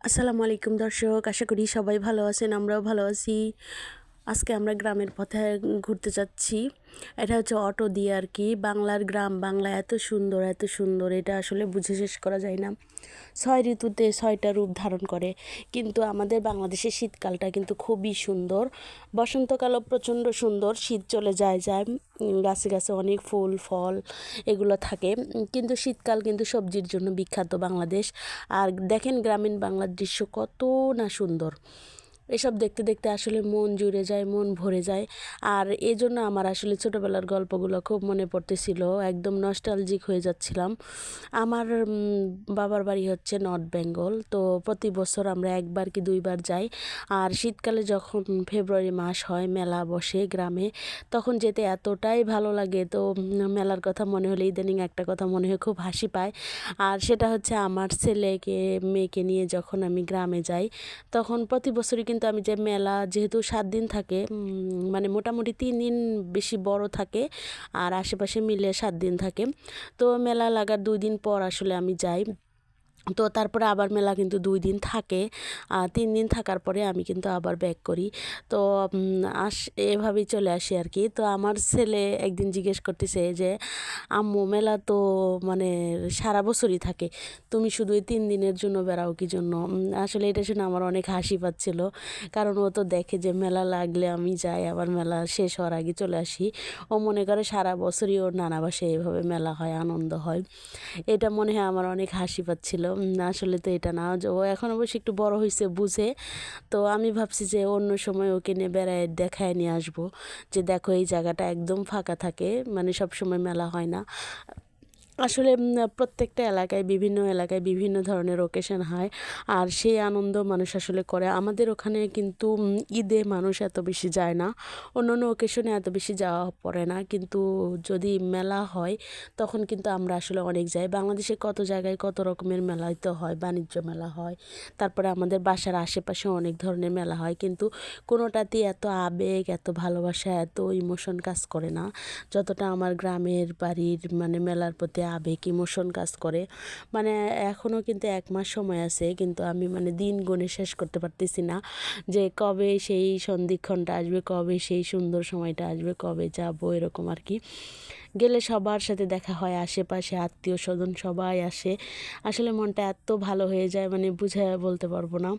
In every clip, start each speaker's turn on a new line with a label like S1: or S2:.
S1: আসসালামু আলাইকুম দর্শক আশা করি সবাই ভালো আছেন আমরাও ভালো আছি। আজকে আমরা গ্রামের পথে ঘুরতে যাচ্ছি। এটা হচ্ছে অটো দিয়ে আর কি। বাংলার গ্রাম, বাংলা এত সুন্দর এত সুন্দর। এটা আসলে বুঝে শেষ করা যায় না। ছয় ঋতুতে ছয়টা রূপ ধারণ করে। কিন্তু আমাদের বাংলাদেশের শীতকালটা কিন্তু খুবই সুন্দর। বসন্তকালও প্রচণ্ড সুন্দর। শীত চলে যায় যায়। গাছে গাছে অনেক ফুল, ফল এগুলো থাকে। কিন্তু শীতকাল কিন্তু সবজির জন্য বিখ্যাত বাংলাদেশ। আর দেখেন গ্রামীণ বাংলার দৃশ্য কত না সুন্দর। এসব দেখতে দেখতে আসলে মন জুড়ে যায়, মন ভরে যায়। আর এই জন্য আমার আসলে ছোটোবেলার গল্পগুলো খুব মনে পড়তেছিল, একদম নস্টালজিক হয়ে যাচ্ছিলাম। আমার বাবার বাড়ি হচ্ছে নর্থ বেঙ্গল তো প্রতি বছর আমরা একবার কি দুইবার যাই। আর শীতকালে যখন ফেব্রুয়ারি মাস হয়, মেলা বসে গ্রামে, তখন যেতে এতটাই ভালো লাগে। তো মেলার কথা মনে হলে, ইদানিং একটা কথা মনে হয় খুব হাসি পায়। আর সেটা হচ্ছে আমার ছেলেকে, মেয়েকে নিয়ে যখন আমি গ্রামে যাই, তখন প্রতি বছরই কিন্তু আমি যে মেলা যেহেতু সাত দিন থাকে মানে মোটামুটি তিন দিন বেশি বড় থাকে আর আশেপাশে মিলে সাত দিন থাকে। তো মেলা লাগার দুই দিন পর আসলে আমি যাই। তো তারপরে আবার মেলা কিন্তু দুই দিন থাকে। তিন দিন থাকার পরে আমি কিন্তু আবার ব্যাক করি। তো আস, এভাবেই চলে আসি আর কি। তো আমার ছেলে একদিন জিজ্ঞেস করতেছে যে, আম্মু, মেলা তো মানে সারা বছরই থাকে। তুমি শুধু এই তিন দিনের জন্য বেড়াও কি জন্য? আসলে এটা শুনে আমার অনেক হাসি পাচ্ছিল। কারণ ও তো দেখে যে মেলা লাগলে আমি যাই, আবার মেলা শেষ হওয়ার আগে চলে আসি। ও মনে করে সারা বছরই ওর নানা বাসায় এভাবে মেলা হয়, আনন্দ হয়। এটা মনে হয় আমার অনেক হাসি পাচ্ছিল। আসলে তো এটা না। ও এখন অবশ্যই একটু বড় হয়েছে বুঝে। তো আমি ভাবছি যে অন্য সময় ওকে নিয়ে বেড়ায় দেখায় নিয়ে আসব। যে দেখো এই জায়গাটা একদম ফাঁকা থাকে। মানে সব সময় মেলা হয় না। আসলে প্রত্যেকটা এলাকায়, বিভিন্ন এলাকায় বিভিন্ন ধরনের ওকেশন হয়। আর সেই আনন্দ মানুষ আসলে করে। আমাদের ওখানে কিন্তু ঈদে মানুষ এত বেশি যায় না। অন্য অন্য ওকেশনে এত বেশি যাওয়া পড়ে না। কিন্তু যদি মেলা হয়, তখন কিন্তু আমরা আসলে অনেক যাই। বাংলাদেশে কত জায়গায় কত রকমের মেলাই তো হয়, বাণিজ্য মেলা হয়। তারপরে আমাদের বাসার আশেপাশে অনেক ধরনের মেলা হয়। কিন্তু কোনোটাতেই এত আবেগ, এত ভালোবাসা, এত ইমোশন কাজ করে না। যতটা আমার গ্রামের বাড়ির মানে মেলার প্রতি আবেগ ইমোশন কাজ করে। মানে এখনও কিন্তু এক মাস সময় আছে, কিন্তু আমি মানে দিন গুণে শেষ করতে পারতেছি না যে কবে সেই সন্ধিক্ষণটা আসবে, কবে সেই সুন্দর সময়টা আসবে, কবে যাব, এরকম আর কি। গেলে সবার সাথে দেখা হয়, আশেপাশে আত্মীয় স্বজন সবাই আসে। আসলে মনটা এত ভালো হয়ে যায় মানে বুঝে বলতে পারব না।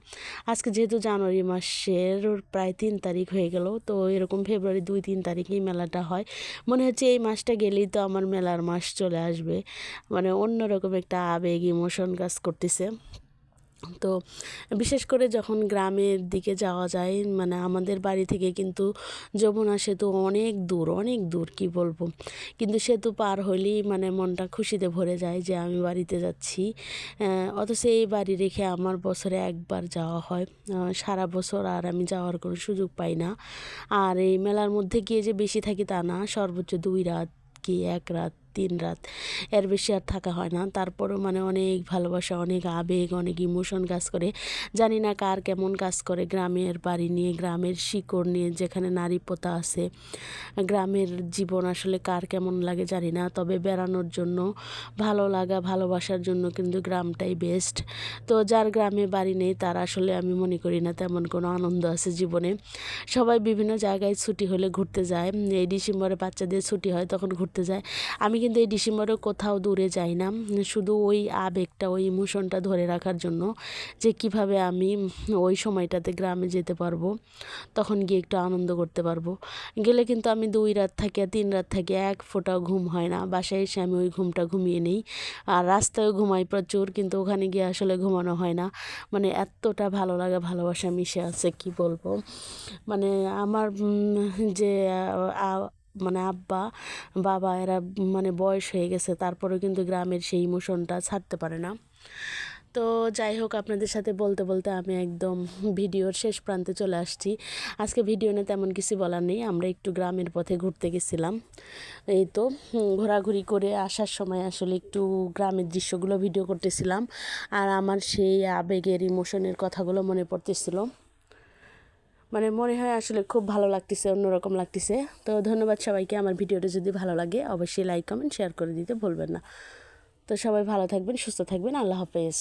S1: আজকে যেহেতু জানুয়ারি মাসের প্রায় তিন তারিখ হয়ে গেল, তো এরকম ফেব্রুয়ারি দুই তিন তারিখেই মেলাটা হয়। মনে হচ্ছে এই মাসটা গেলেই তো আমার মেলার মাস চলে আসবে। মানে অন্যরকম একটা আবেগ ইমোশন কাজ করতেছে। তো বিশেষ করে যখন গ্রামের দিকে যাওয়া যায় মানে আমাদের বাড়ি থেকে কিন্তু যমুনা সেতু অনেক দূর অনেক দূর কি বলব? কিন্তু সেতু পার হলেই মানে মনটা খুশিতে ভরে যায় যে আমি বাড়িতে যাচ্ছি। অথচ এই বাড়ি রেখে আমার বছরে একবার যাওয়া হয়। সারা বছর আর আমি যাওয়ার কোনো সুযোগ পাই না। আর এই মেলার মধ্যে গিয়ে যে বেশি থাকি তা না, সর্বোচ্চ দুই রাত কি এক রাত তিন রাত। এর বেশি আর থাকা হয় না। তারপরও মানে অনেক ভালোবাসা, অনেক আবেগ, অনেক ইমোশন কাজ করে। জানি না কার কেমন কাজ করে। গ্রামের বাড়ি নিয়ে, গ্রামের শিকড় নিয়ে যেখানে নারী পোতা আছে, গ্রামের জীবন আসলে কার কেমন লাগে জানি না। তবে বেড়ানোর জন্য, ভালো লাগা, ভালোবাসার জন্য কিন্তু গ্রামটাই বেস্ট তো যার গ্রামে বাড়ি নেই, তার আসলে আমি মনে করি না তেমন কোনো আনন্দ আছে জীবনে। সবাই বিভিন্ন জায়গায় ছুটি হলে ঘুরতে যায়। এই ডিসেম্বরে বাচ্চাদের ছুটি হয়, তখন ঘুরতে যায়। আমি কিন্তু এই ডিসেম্বরে কোথাও দূরে যাই না। শুধু ওই আবেগটা, ওই ইমোশনটা ধরে রাখার জন্য যে কীভাবে আমি ওই সময়টাতে গ্রামে যেতে পারব, তখন গিয়ে একটু আনন্দ করতে পারব। গেলে কিন্তু আমি দুই রাত থাকি তিন রাত থাকি, এক ফোঁটাও ঘুম হয় না। বাসায় এসে আমি ওই ঘুমটা ঘুমিয়ে নিই। আর রাস্তায় ঘুমাই প্রচুর, কিন্তু ওখানে গিয়ে আসলে ঘুমানো হয় না। মানে এতটা ভালো লাগা, ভালোবাসা মিশে আছে, কি বলব? মানে আমার যে মানে আব্বা, বাবা এরা মানে বয়স হয়ে গেছে, তারপরেও কিন্তু গ্রামের সেই ইমোশনটা ছাড়তে পারে না। তো যাই হোক, আপনাদের সাথে বলতে বলতে আমি একদম ভিডিওর শেষ প্রান্তে চলে আসছি। আজকে ভিডিও নিয়ে তেমন কিছু বলার নেই, আমরা একটু গ্রামের পথে ঘুরতে গেছিলাম। এই তো ঘোরাঘুরি করে আসার সময় আসলে একটু গ্রামের দৃশ্যগুলো ভিডিও করতেছিলাম, আর আমার সেই আবেগের ইমোশনের কথাগুলো মনে পড়তেছিল। মানে মনে হয় আসলে খুব ভালো লাগতেছে, অন্যরকম লাগতেছে। তো ধন্যবাদ সবাইকে, আমার ভিডিওটা যদি ভালো লাগে অবশ্যই লাইক কমেন্ট শেয়ার করে দিতে ভুলবেন না। তো সবাই ভালো থাকবেন, সুস্থ থাকবেন, আল্লাহ হাফেজ।